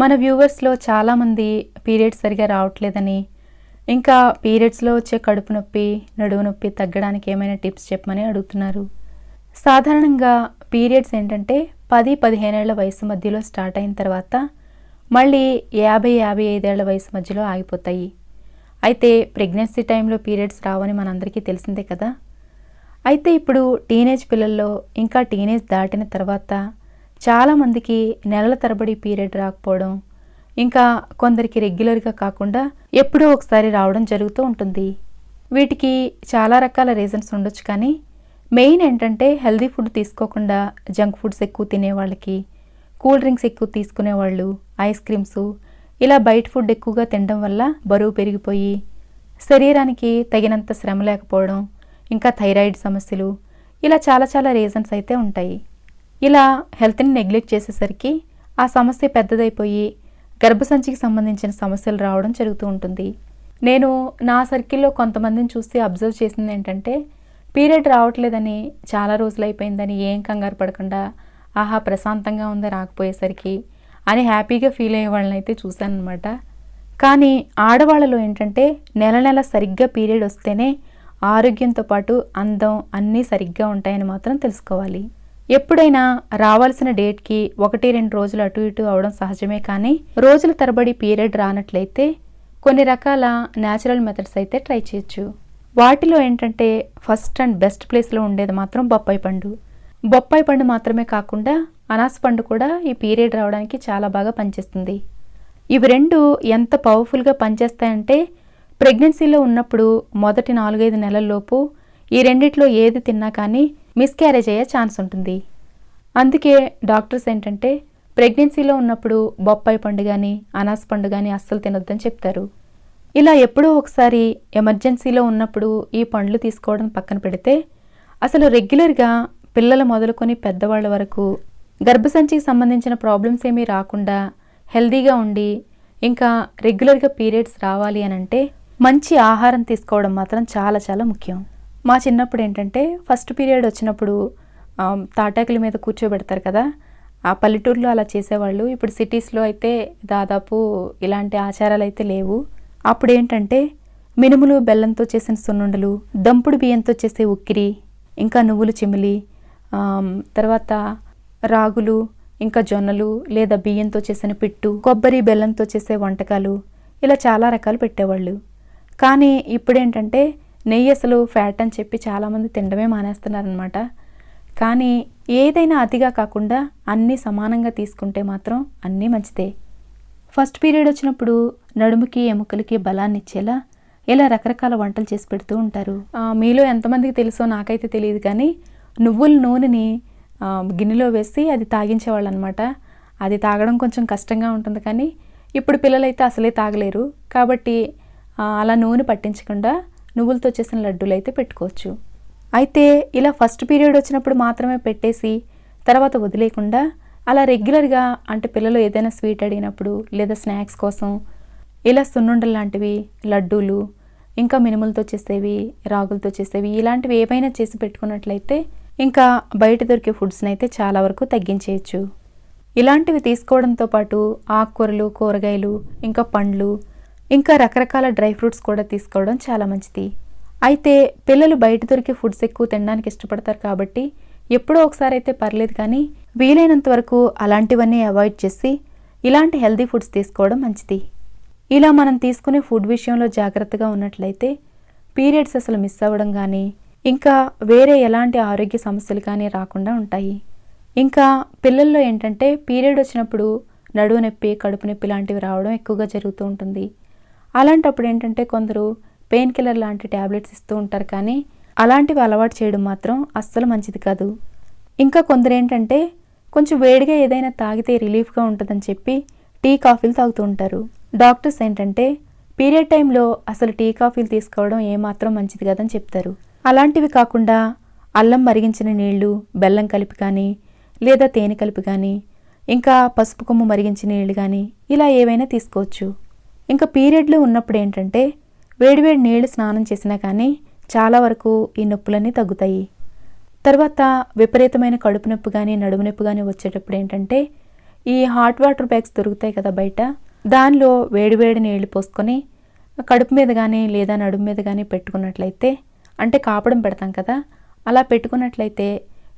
మన వ్యూవర్స్లో చాలామంది పీరియడ్స్ సరిగా రావట్లేదని ఇంకా పీరియడ్స్లో వచ్చే కడుపు నొప్పి నడువు నొప్పి తగ్గడానికి ఏమైనా టిప్స్ చెప్పమని అడుగుతున్నారు. సాధారణంగా పీరియడ్స్ ఏంటంటే పది పదిహేనేళ్ళ వయసు మధ్యలో స్టార్ట్ అయిన తర్వాత మళ్ళీ యాభై యాభై ఐదేళ్ళ వయసు మధ్యలో ఆగిపోతాయి. అయితే ప్రెగ్నెన్సీ టైంలో పీరియడ్స్ రావని మనందరికీ తెలిసిందే కదా. అయితే ఇప్పుడు టీనేజ్ పిల్లల్లో ఇంకా టీనేజ్ దాటిన తర్వాత చాలామందికి నెలల తరబడి పీరియడ్ రాకపోవడం ఇంకా కొందరికి రెగ్యులర్గా కాకుండా ఎప్పుడో ఒకసారి రావడం జరుగుతూ ఉంటుంది. వీటికి చాలా రకాల రీజన్స్ ఉండొచ్చు కానీ మెయిన్ ఏంటంటే హెల్దీ ఫుడ్ తీసుకోకుండా జంక్ ఫుడ్స్ ఎక్కువ తినేవాళ్ళకి కూల్ డ్రింక్స్ ఎక్కువ తీసుకునేవాళ్ళు ఐస్ క్రీమ్స్ ఇలా బయట ఫుడ్ ఎక్కువగా తినడం వల్ల బరువు పెరిగిపోయి శరీరానికి తగినంత శ్రమ లేకపోవడం ఇంకా థైరాయిడ్ సమస్యలు ఇలా చాలా చాలా రీజన్స్ అయితే ఉంటాయి. ఇలా హెల్త్ని నెగ్లెక్ట్ చేసేసరికి ఆ సమస్య పెద్దదైపోయి గర్భసంచికి సంబంధించిన సమస్యలు రావడం జరుగుతూ ఉంటుంది. నేను నా సర్కిల్లో కొంతమందిని చూసి అబ్జర్వ్ చేసింది ఏంటంటే పీరియడ్ రావట్లేదని చాలా రోజులు అయిపోయిందని ఏం కంగారు పడకుండా ఆహా ప్రశాంతంగా ఉందా రాకపోయేసరికి అని హ్యాపీగా ఫీల్ అయ్యే వాళ్ళని అయితే చూశాను కానీ ఆడవాళ్ళలో ఏంటంటే నెల నెల సరిగ్గా పీరియడ్ వస్తేనే ఆరోగ్యంతో పాటు అందం అన్నీ సరిగ్గా ఉంటాయని మాత్రం తెలుసుకోవాలి. ఎప్పుడైనా రావాల్సిన డేట్కి ఒకటి రెండు రోజులు అటు ఇటు అవడం సహజమే కానీ రోజుల తరబడి పీరియడ్ రానట్లయితే కొన్ని రకాల న్యాచురల్ మెథడ్స్ అయితే ట్రై చేయొచ్చు. వాటిలో ఏంటంటే ఫస్ట్ అండ్ బెస్ట్ ప్లేస్లో ఉండేది మాత్రం బొప్పాయి పండు. బొప్పాయి పండు మాత్రమే కాకుండా అనాస పండు కూడా ఈ పీరియడ్ రావడానికి చాలా బాగా పనిచేస్తుంది. ఇవి రెండు ఎంత పవర్ఫుల్గా పనిచేస్తాయంటే ప్రెగ్నెన్సీలో ఉన్నప్పుడు మొదటి నాలుగైదు నెలల్లోపు ఈ రెండిట్లో ఏది తిన్నా కానీ మిస్క్యారేజ్ అయ్యే ఛాన్స్ ఉంటుంది. అందుకే డాక్టర్స్ ఏంటంటే ప్రెగ్నెన్సీలో ఉన్నప్పుడు బొప్పాయి పండు కానీ అనాస పండు కానీ అస్సలు తినొద్దని చెప్తారు. ఇలా ఎప్పుడో ఒకసారి ఎమర్జెన్సీలో ఉన్నప్పుడు ఈ పండ్లు తీసుకోవడం పక్కన పెడితే అసలు రెగ్యులర్గా పిల్లలు మొదలుకొని పెద్దవాళ్ళ వరకు గర్భసంచికి సంబంధించిన ప్రాబ్లమ్స్ ఏమీ రాకుండా హెల్దీగా ఉండి ఇంకా రెగ్యులర్గా పీరియడ్స్ రావాలి అని అంటే మంచి ఆహారం తీసుకోవడం మాత్రం చాలా చాలా ముఖ్యం. మా చిన్నప్పుడు ఏంటంటే ఫస్ట్ పీరియడ్ వచ్చినప్పుడు తాటాకుల మీద కూర్చోబెడతారు కదా ఆ పల్లెటూరులో అలా చేసేవాళ్ళు. ఇప్పుడు సిటీస్లో అయితే దాదాపు ఇలాంటి ఆచారాలు అయితే లేవు. అప్పుడు ఏంటంటే మినుములు బెల్లంతో చేసిన సున్నుండలు దంపుడు బియ్యంతో చేసే ఉక్కిరి ఇంకా నువ్వులు చిమిలి తర్వాత రాగులు ఇంకా జొన్నలు లేదా బియ్యంతో చేసిన పిట్టు కొబ్బరి బెల్లంతో చేసే వంటకాలు ఇలా చాలా రకాలు పెట్టేవాళ్ళు. కానీ ఇప్పుడేంటంటే నెయ్యి అసలు ఫ్యాట్ అని చెప్పి చాలామంది తినడమే మానేస్తున్నారనమాట కానీ ఏదైనా అతిగా కాకుండా అన్నీ సమానంగా తీసుకుంటే మాత్రం అన్నీ మంచిదే. ఫస్ట్ పీరియడ్ వచ్చినప్పుడు నడుముకి ఎముకలకి బలాన్ని ఇచ్చేలా ఇలా రకరకాల వంటలు చేసి పెడుతూ ఉంటారు. మీలో ఎంతమందికి తెలుసో నాకైతే తెలియదు కానీ నువ్వుల నూనెని గిన్నెలో వేసి అది తాగించేవాళ్ళు అనమాట అది తాగడం కొంచెం కష్టంగా ఉంటుంది కానీ ఇప్పుడు పిల్లలైతే అసలే తాగలేరు. కాబట్టి అలా నూనె పట్టించకుండా నువ్వులతో చేసిన లడ్డూలు అయితే పెట్టుకోవచ్చు. అయితే ఇలా ఫస్ట్ పీరియడ్ వచ్చినప్పుడు మాత్రమే పెట్టేసి తర్వాత వదిలేయకుండా అలా రెగ్యులర్గా అంటే పిల్లలు ఏదైనా స్వీట్ అడిగినప్పుడు లేదా స్నాక్స్ కోసం ఇలా సున్నుండలు లాంటివి లడ్డూలు ఇంకా మినుములతో చేసేవి రాగులతో చేసేవి ఇలాంటివి ఏవైనా చేసి పెట్టుకున్నట్లయితే ఇంకా బయట దొరికే ఫుడ్స్ని అయితే చాలా వరకు తగ్గించేయచ్చు. ఇలాంటివి తీసుకోవడంతో పాటు ఆకుకూరలు కూరగాయలు ఇంకా పండ్లు ఇంకా రకరకాల డ్రై ఫ్రూట్స్ కూడా తీసుకోవడం చాలా మంచిది. అయితే పిల్లలు బయట దొరికే ఫుడ్స్ ఎక్కువ తినడానికి ఇష్టపడతారు కాబట్టి ఎప్పుడో ఒకసారి అయితే పర్లేదు కానీ వీలైనంత వరకు అలాంటివన్నీ అవాయిడ్ చేసి ఇలాంటి హెల్దీ ఫుడ్స్ తీసుకోవడం మంచిది. ఇలా మనం తీసుకునే ఫుడ్ విషయంలో జాగ్రత్తగా ఉన్నట్లయితే పీరియడ్స్ అసలు మిస్ అవ్వడం కానీ ఇంకా వేరే ఎలాంటి ఆరోగ్య సమస్యలు కానీ రాకుండా ఉంటాయి. ఇంకా పిల్లల్లో ఏంటంటే పీరియడ్ వచ్చినప్పుడు నడువు నొప్పి కడుపు నొప్పి లాంటివి రావడం ఎక్కువగా జరుగుతూ ఉంటుంది. అలాంటప్పుడు ఏంటంటే కొందరు పెయిన్ కిల్లర్ లాంటి ట్యాబ్లెట్స్ ఇస్తూ ఉంటారు కానీ అలాంటివి అలవాటు చేయడం మాత్రం అస్సలు మంచిది కాదు. ఇంకా కొందరు ఏంటంటే కొంచెం వేడిగా ఏదైనా తాగితే రిలీఫ్గా ఉంటుందని చెప్పి టీ కాఫీలు తాగుతూ ఉంటారు. డాక్టర్స్ ఏంటంటే పీరియడ్ టైంలో అసలు టీ కాఫీలు తీసుకోవడం ఏమాత్రం మంచిది కాదని చెప్తారు. అలాంటివి కాకుండా అల్లం మరిగించిన నీళ్ళు బెల్లం కలిపి కానీ లేదా తేనె కలిపి కానీ ఇంకా పసుపు కొమ్ము మరిగించిన నీళ్ళు కానీ ఇలా ఏవైనా తీసుకోవచ్చు. ఇంకా పీరియడ్లో ఉన్నప్పుడు ఏంటంటే వేడివేడి నీళ్ళు స్నానం చేసినా కానీ చాలా వరకు ఈ నొప్పులన్నీ తగ్గుతాయి. తర్వాత విపరీతమైన కడుపు నొప్పి కానీ నడుము నొప్పి కానీ వచ్చేటప్పుడు ఏంటంటే ఈ హాట్ వాటర్ బ్యాగ్స్ దొరుకుతాయి కదా బయట దానిలో వేడివేడి నీళ్ళు పోసుకొని కడుపు మీద కానీ లేదా నడుము మీద కానీ పెట్టుకున్నట్లయితే అంటే కాపడం పెడతాం కదా అలా పెట్టుకున్నట్లయితే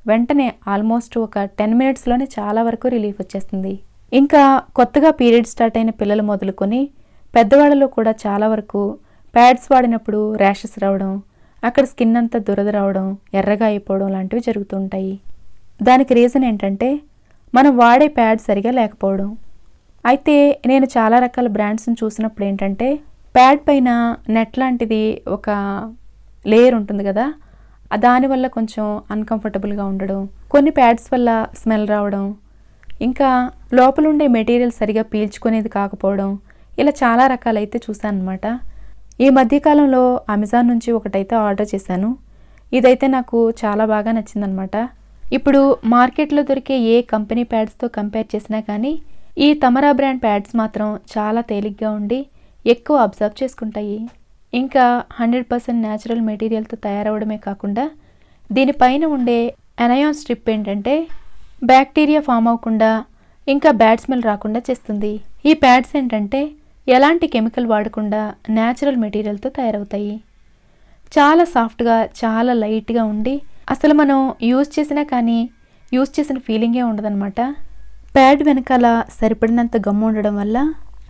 వెంటనే ఆల్మోస్ట్ ఒక టెన్ మినిట్స్లోనే చాలా వరకు రిలీఫ్ వచ్చేస్తుంది. ఇంకా కొత్తగా పీరియడ్ స్టార్ట్ అయిన పిల్లలు మొదలుకొని పెద్దవాళ్ళలో కూడా చాలా వరకు ప్యాడ్స్ వాడినప్పుడు ర్యాషెస్ రావడం అక్కడ స్కిన్ అంతా దురద రావడం ఎర్రగా అయిపోవడం లాంటివి జరుగుతుంటాయి దానికి రీజన్ ఏంటంటే మనం వాడే ప్యాడ్ సరిగా లేకపోవడం. అయితే నేను చాలా రకాల బ్రాండ్స్ని చూసినప్పుడు ఏంటంటే ప్యాడ్ పైన నెట్ లాంటిది ఒక లేయర్ ఉంటుంది కదా దానివల్ల కొంచెం అన్కంఫర్టబుల్గా ఉండడం కొన్ని ప్యాడ్స్ వల్ల స్మెల్ రావడం ఇంకా లోపల ఉండే మెటీరియల్ సరిగా పీల్చుకునేది కాకపోవడం ఇలా చాలా రకాలైతే చూశాను అనమాట ఈ మధ్యకాలంలో అమెజాన్ నుంచి ఒకటైతే ఆర్డర్ చేశాను. ఇదైతే నాకు చాలా బాగా నచ్చిందనమాట ఇప్పుడు మార్కెట్లో దొరికే ఏ కంపెనీ ప్యాడ్స్తో కంపేర్ చేసినా కానీ ఈ తమరా బ్రాండ్ ప్యాడ్స్ మాత్రం చాలా తేలిగ్గా ఉండి ఎక్కువ అబ్జర్వ్ చేసుకుంటాయి. ఇంకా హండ్రెడ్ పర్సెంట్ న్యాచురల్ మెటీరియల్తో తయారవడమే కాకుండా దీనిపైన ఉండే ఎనయాన్ స్ట్రిప్ ఏంటంటే బ్యాక్టీరియా ఫామ్ అవ్వకుండా ఇంకా బ్యాడ్ స్మెల్ రాకుండా చేస్తుంది. ఈ ప్యాడ్స్ ఏంటంటే ఎలాంటి కెమికల్ వాడకుండా న్యాచురల్ మెటీరియల్తో తయారవుతాయి. చాలా సాఫ్ట్గా చాలా లైట్గా ఉండి అసలు మనం యూజ్ చేసినా కానీ యూజ్ చేసిన ఫీలింగే ఉండదన్నమాట. ప్యాడ్ వెనకాల సరిపడినంత గమ్ము ఉండడం వల్ల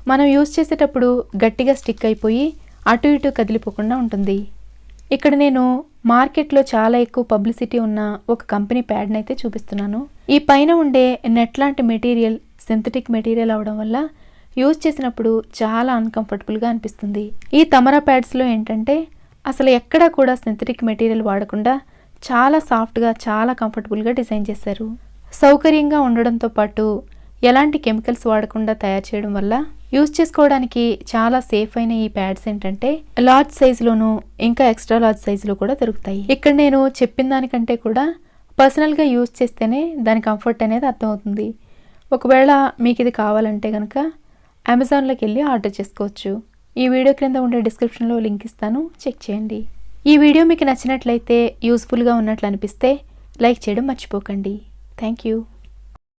మనం యూజ్ చేసేటప్పుడు గట్టిగా స్టిక్ అయిపోయి అటు ఇటు కదిలిపోకుండా ఉంటుంది. ఇక్కడ నేను మార్కెట్లో చాలా ఎక్కువ పబ్లిసిటీ ఉన్న ఒక కంపెనీ ప్యాడ్ని అయితే చూపిస్తున్నాను. ఈ పైన ఉండే నెట్ లాంటి మెటీరియల్ సింథటిక్ మెటీరియల్ అవడం వల్ల యూజ్ చేసినప్పుడు చాలా అన్కంఫర్టబుల్గా అనిపిస్తుంది. ఈ తమరా ప్యాడ్స్లో ఏంటంటే అసలు ఎక్కడా కూడా సింథటిక్ మెటీరియల్ వాడకుండా చాలా సాఫ్ట్గా చాలా కంఫర్టబుల్గా డిజైన్ చేశారు. సౌకర్యంగా ఉండడంతో పాటు ఎలాంటి కెమికల్స్ వాడకుండా తయారు చేయడం వల్ల యూజ్ చేసుకోవడానికి చాలా సేఫ్ అయిన ఈ ప్యాడ్స్ ఏంటంటే లార్జ్ సైజులోను ఇంకా ఎక్స్ట్రా లార్జ్ సైజులో కూడా దొరుకుతాయి. ఇక్కడ నేను చెప్పిన దానికంటే కూడా పర్సనల్గా యూజ్ చేస్తేనే దాని కంఫర్ట్ అనేది అర్థమవుతుంది. ఒకవేళ మీకు ఇది కావాలంటే కనుక అమెజాన్లోకి వెళ్ళి ఆర్డర్ చేసుకోవచ్చు. ఈ వీడియో క్రింద ఉండే డిస్క్రిప్షన్లో లింక్ ఇస్తాను. చెక్ చేయండి. ఈ వీడియో మీకు నచ్చినట్లయితే యూస్ఫుల్గా ఉన్నట్లు అనిపిస్తే లైక్ చేయడం మర్చిపోకండి. Thank you